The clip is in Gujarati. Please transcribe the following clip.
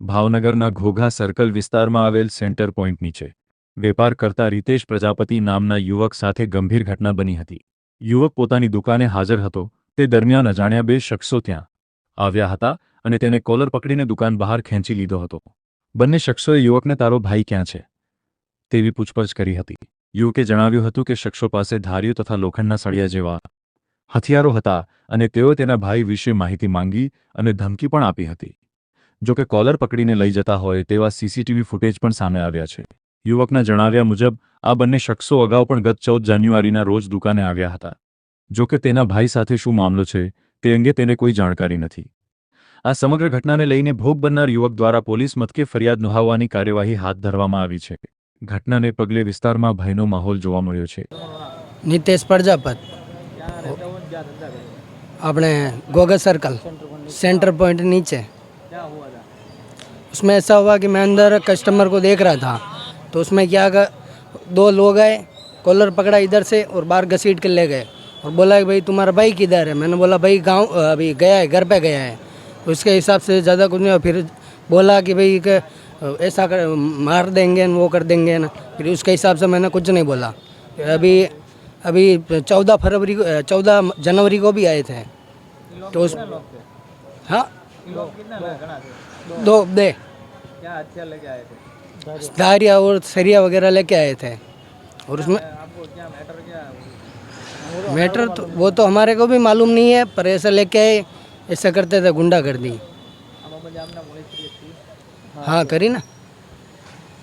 ભાવનગરના ઘોઘા સર્કલ વિસ્તારમાં આવેલ સેન્ટર પોઈન્ટ નીચે વેપાર કરતા રીતેશ પ્રજાપતિ નામના યુવક સાથે ગંભીર ઘટના બની હતી. યુવક પોતાની દુકાને હાજર હતો. તે દરમિયાન અજાણ્યા બે શખ્સો ત્યાં આવ્યા હતા અને તેને કોલર પકડીને દુકાન બહાર ખેંચી લીધો હતો. બંને શખ્સોએ યુવકને, તારો ભાઈ ક્યાં છે? તેવી પૂછપરછ કરી હતી. યુવકે જણાવ્યું હતું કે શખ્સો પાસે ધારીઓ તથા લોખંડના સળિયા જેવા હથિયારો હતા અને તેઓ તેના ભાઈ વિશે માહિતી માંગી અને ધમકી પણ આપી હતી. જોકે કોલર પકડીને લઈ જતા હોય તેવા સીસીટીવી ફૂટેજ પણ સામે આવ્યા છે. યુવકના જણાવ્યા મુજબ, આ બંને શખ્સો અગાઉ પણ ગત ચૌદ જાન્યુઆરીના રોજ દુકાને આવ્યા હતા. જોકે તેના ભાઈ સાથે શું મામલો છે, તે અંગે તેને કોઈ જાણકારી નથી. આ સમગ્ર ઘટનાને લઈને ભોગ બનનાર યુવક દ્વારા પોલીસ મથકે ફરિયાદ નોંધાવવાની કાર્યવાહી હાથ ધરવામાં આવી છે. ઘટનાને પગલે વિસ્તારમાં ભયનો માહોલ જોવા મળ્યો છે. નિતેશ પ્રજાપત. આપણે ગોગા સર્કલ, સેન્ટર પોઈન્ટ નીચે. उसमें ऐसा हुआ कि मैं अंदर कस्टमर को देख रहा था। तो उसमें क्या कर, दो लोग आए कॉलर पकड़ा इधर से और बाहर घसीट के ले गए और बोला कि भाई तुम्हारा भाई किधर है? मैंने बोला भाई गाँव अभी गया है घर पे गया है। तो उसके हिसाब से ज़्यादा कुछ नहीं। फिर बोला कि भाई ऐसा कर मार देंगे न वो कर देंगे ना। फिर उसके हिसाब से मैंने कुछ नहीं बोला। अभी अभी चौदह फरवरी को चौदह जनवरी को भी आए थे। तो उस हाँ? दो दे धारिया और सरिया वगैरह लेके आए थे। और उसमें मैटर तो वो तो हमारे को भी मालूम नहीं है पर ऐसा लेके आए ऐसा करते थे गुंडा कर दी हाँ करी ना।